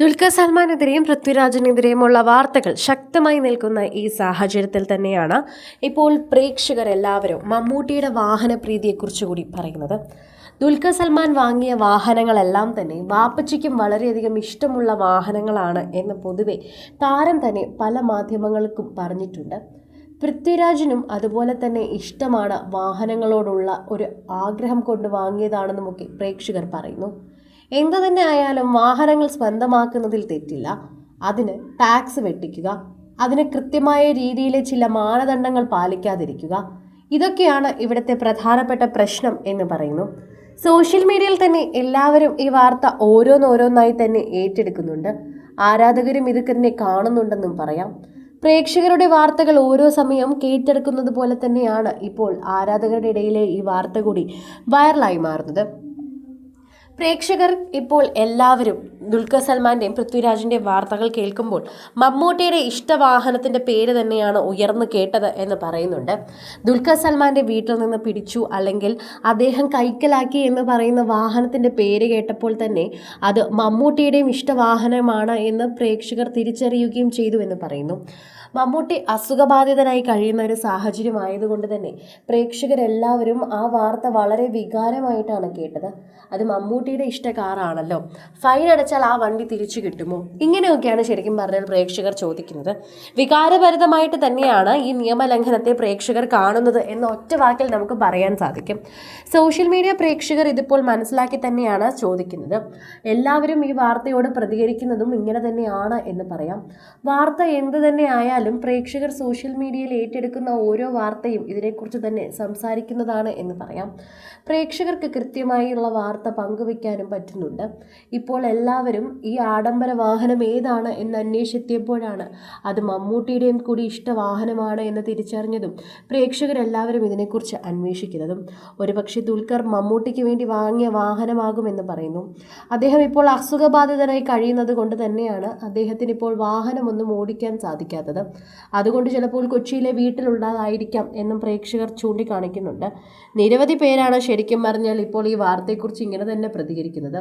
ദുൽഖർ സൽമാനെതിരെയും പൃഥ്വിരാജിനെതിരെയുമുള്ള വാർത്തകൾ ശക്തമായി നിൽക്കുന്ന ഈ സാഹചര്യത്തിൽ തന്നെയാണ് ഇപ്പോൾ പ്രേക്ഷകർ എല്ലാവരും മമ്മൂട്ടിയുടെ വാഹനപ്രീതിയെക്കുറിച്ച് കൂടി പറയുന്നത്. ദുൽഖർ സൽമാൻ വാങ്ങിയ വാഹനങ്ങളെല്ലാം തന്നെ വാപ്പച്ചിക്കും വളരെയധികം ഇഷ്ടമുള്ള വാഹനങ്ങളാണ് എന്ന് പൊതുവെ താരം തന്നെ പല മാധ്യമങ്ങൾക്കും പറഞ്ഞിട്ടുണ്ട്. പൃഥ്വിരാജിനും അതുപോലെ തന്നെ ഇഷ്ടമാണ് വാഹനങ്ങളോടുള്ള ഒരു ആഗ്രഹം കൊണ്ട് വാങ്ങിയതാണെന്നുമൊക്കെ പ്രേക്ഷകർ പറയുന്നു. എന്തു തന്നെ ആയാലും വാഹനങ്ങൾ സ്വന്തമാക്കുന്നതിൽ തെറ്റില്ല. അതിന് ടാക്സ് വെട്ടിക്കുക അതിന് കൃത്യമായ രീതിയിലെ ചില മാനദണ്ഡങ്ങൾ പാലിക്കാതിരിക്കുക. ഇതൊക്കെയാണ് ഇവിടുത്തെ പ്രധാനപ്പെട്ട പ്രശ്നം എന്ന് പറയുന്നു. സോഷ്യൽ മീഡിയയിൽ തന്നെ എല്ലാവരും ഈ വാർത്ത ഓരോന്നോരോന്നായി തന്നെ ഏറ്റെടുക്കുന്നുണ്ട്. ആരാധകരും ഇത് തന്നെ കാണുന്നുണ്ടെന്നും പറയാം. പ്രേക്ഷകരുടെ വാർത്തകൾ ഓരോ സമയവും കേട്ടെടുക്കുന്നത് പോലെ തന്നെയാണ് ഇപ്പോൾ ആരാധകരുടെ ഇടയിലെ ഈ വാർത്ത കൂടി വൈറലായി മാറുന്നത്. പ്രേക്ഷകർ ഇപ്പോൾ എല്ലാവരും ദുൽഖർ സൽമാന്റെയും പൃഥ്വിരാജിന്റെയും വാർത്തകൾ കേൾക്കുമ്പോൾ മമ്മൂട്ടിയുടെ ഇഷ്ടവാഹനത്തിന്റെ പേര് തന്നെയാണ് ഉയർന്നു കേട്ടത് എന്ന് പറയുന്നുണ്ട്. ദുൽഖർ സൽമാന്റെ വീട്ടിൽ നിന്ന് പിടിച്ചു അല്ലെങ്കിൽ അദ്ദേഹം കൈക്കലാക്കി എന്ന് പറയുന്ന വാഹനത്തിന്റെ പേര് കേട്ടപ്പോൾ തന്നെ അത് മമ്മൂട്ടിയുടെയും ഇഷ്ടവാഹനമാണ് എന്ന് പ്രേക്ഷകർ തിരിച്ചറിയുകയും ചെയ്തു എന്ന് പറയുന്നു. മമ്മൂട്ടി അസുഖബാധിതനായി കഴിയുന്ന ഒരു സാഹചര്യം ആയതുകൊണ്ട് തന്നെ പ്രേക്ഷകരെല്ലാവരും ആ വാർത്ത വളരെ വികാരമായിട്ടാണ് കേട്ടത്. അത് മമ്മൂട്ടിയുടെ ഇഷ്ട കാറാണല്ലോ. ഫൈൻ അടച്ചാൽ ആ വണ്ടി തിരിച്ചു കിട്ടുമോ? ഇങ്ങനെയൊക്കെയാണ് ശരിക്കും പറഞ്ഞാൽ പ്രേക്ഷകർ ചോദിക്കുന്നത്. വികാരഭരിതമായിട്ട് തന്നെയാണ് ഈ നിയമലംഘനത്തെ പ്രേക്ഷകർ കാണുന്നത് എന്ന ഒറ്റ വാക്കിൽ നമുക്ക് പറയാൻ സാധിക്കും. സോഷ്യൽ മീഡിയ പ്രേക്ഷകർ ഇതിപ്പോൾ മനസ്സിലാക്കി തന്നെയാണ് ചോദിക്കുന്നത്. എല്ലാവരും ഈ വാർത്തയോട് പ്രതികരിക്കുന്നതും ഇങ്ങനെ തന്നെയാണ് എന്ന് പറയാം. വാർത്ത എന്ത് തന്നെ ആയാലും പ്രേക്ഷകർ സോഷ്യൽ മീഡിയയിൽ ഏറ്റെടുക്കുന്ന ഓരോ വാർത്തയും ഇതിനെക്കുറിച്ച് തന്നെ സംസാരിക്കുന്നതാണ് എന്ന് പറയാം. പ്രേക്ഷകർക്ക് കൃത്യമായുള്ള വാർത്ത പങ്കുവയ്ക്കാനും പറ്റുന്നുണ്ട്. ഇപ്പോൾ എല്ലാവരും ഈ ആഡംബര വാഹനം ഏതാണ് എന്ന് അന്വേഷിച്ചെത്തിയപ്പോഴാണ് അത് മമ്മൂട്ടിയുടെയും കൂടി ഇഷ്ട വാഹനമാണ് എന്ന് തിരിച്ചറിഞ്ഞതും പ്രേക്ഷകരെല്ലാവരും ഇതിനെക്കുറിച്ച് അന്വേഷിക്കുന്നതും. ഒരുപക്ഷെ ദുൽഖർ മമ്മൂട്ടിക്ക് വേണ്ടി വാങ്ങിയ വാഹനമാകുമെന്ന് പറയുന്നു. അദ്ദേഹം ഇപ്പോൾ അസുഖബാധിതനായി കഴിയുന്നത് കൊണ്ട് തന്നെയാണ് അദ്ദേഹത്തിന് ഇപ്പോൾ വാഹനമൊന്നും ഓടിക്കാൻ സാധിക്കാത്തത്. അതുകൊണ്ട് ചിലപ്പോൾ കൊച്ചിയിലെ വീട്ടിലുള്ളതായിരിക്കാം എന്നും പ്രേക്ഷകർ ചൂണ്ടിക്കാണിക്കുന്നുണ്ട്. നിരവധി പേരാണ് ശരിക്കും പറഞ്ഞാൽ ഇപ്പോൾ ഈ വാർത്തയെക്കുറിച്ച് ഇങ്ങനെ തന്നെ പ്രതികരിക്കുന്നത്.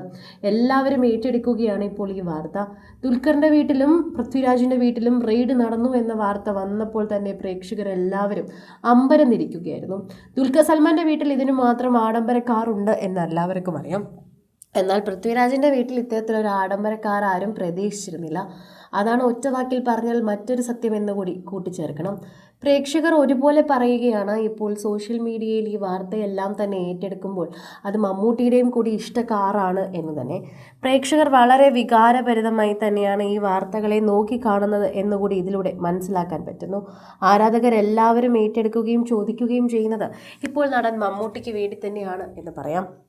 എല്ലാവരും ഏറ്റെടുക്കുകയാണ് ഇപ്പോൾ ഈ വാർത്ത. ദുൽഖറിന്റെ വീട്ടിലും പൃഥ്വിരാജിന്റെ വീട്ടിലും റെയ്ഡ് നടന്നു എന്ന വാർത്ത വന്നപ്പോൾ തന്നെ പ്രേക്ഷകരെല്ലാവരും അമ്പരന്നിരിക്കുകയായിരുന്നു. ദുൽഖർ സൽമാന്റെ വീട്ടിൽ ഇതിന് മാത്രം ആഡംബര കാറുണ്ട് എന്ന് എല്ലാവർക്കും അറിയാം. എന്നാൽ പൃഥ്വിരാജിന്റെ വീട്ടിൽ ഇത്തരത്തിലൊരു ആഡംബര കാർ ആരും പ്രതീക്ഷിച്ചിരുന്നില്ല. അതാണ് ഒറ്റവാക്കിൽ പറഞ്ഞാൽ മറ്റൊരു സത്യം എന്ന് കൂടി കൂട്ടിച്ചേർക്കണം. പ്രേക്ഷകർ ഒരുപോലെ പറയുകയാണ് ഇപ്പോൾ സോഷ്യൽ മീഡിയയിൽ ഈ വാർത്തയെല്ലാം തന്നെ ഏറ്റെടുക്കുമ്പോൾ അത് മമ്മൂട്ടിയുടെയും കൂടി ഇഷ്ട കാറാണ് എന്ന് തന്നെ. പ്രേക്ഷകർ വളരെ വികാരഭരിതമായി തന്നെയാണ് ഈ വാർത്തകളെ നോക്കിക്കാണുന്നത് എന്നുകൂടി ഇതിലൂടെ മനസ്സിലാക്കാൻ പറ്റുന്നു. ആരാധകരെല്ലാവരും ഏറ്റെടുക്കുകയും ചോദിക്കുകയും ചെയ്യുന്നത് ഇപ്പോൾ നടൻ മമ്മൂട്ടിക്ക് വേണ്ടി തന്നെയാണ് എന്ന് പറയാം.